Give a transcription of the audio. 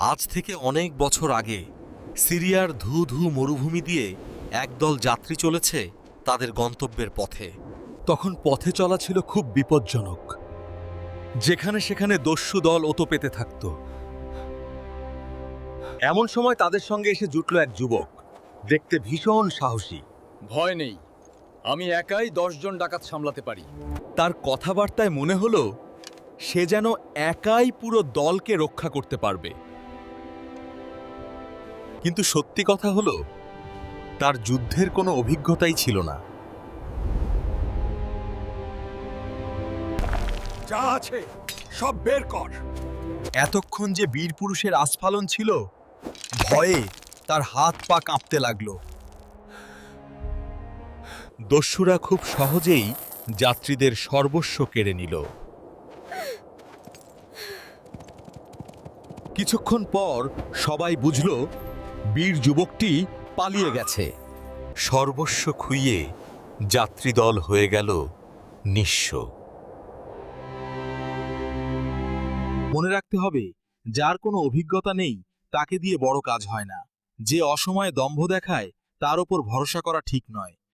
আজ থেকে অনেক বছর আগে সিরিয়ার ধু ধু মরুভূমি দিয়ে একদল যাত্রী চলেছে তাদের গন্তব্যের পথে। তখন পথে চলা ছিল খুব বিপজ্জনক। যেখানে সেখানে দস্যু দল ওতো পেতে থাকত। এমন সময় তাদের সঙ্গে এসে জুটল এক যুবক। দেখতে ভীষণ সাহসী। ভয় নেই। আমি একাই দশজন ডাকাত সামলাতে পারি। তার কথাবার্তায় মনে হলো সে যেন একাই পুরো দলকে রক্ষা করতে পারবে। কিন্তু সত্যি কথা হলো তার যুদ্ধের কোনো অভিজ্ঞতাই ছিল না। যা আছে সব বের কর। এতক্ষণ যে বীর পুরুষের আস্ফালন ছিল ভয়ে তার হাত পা কাঁপতে লাগল। দস্যুরা খুব সহজেই যাত্রীদের সর্বস্ব কেড়ে নিল। কিছুক্ষণ পর সবাই বুঝল বীর যুবকটি পালিয়ে গেছে। সর্বস্ব খুইয়ে যাত্রীদল হয়ে গেল নিঃস্ব। মনে রাখতে হবে, যার কোনো অভিজ্ঞতা নেই, তাকে দিয়ে বড় কাজ হয় না। যে অসময়ে দম্ভ দেখায়, তার উপর ভরসা করা ঠিক নয়।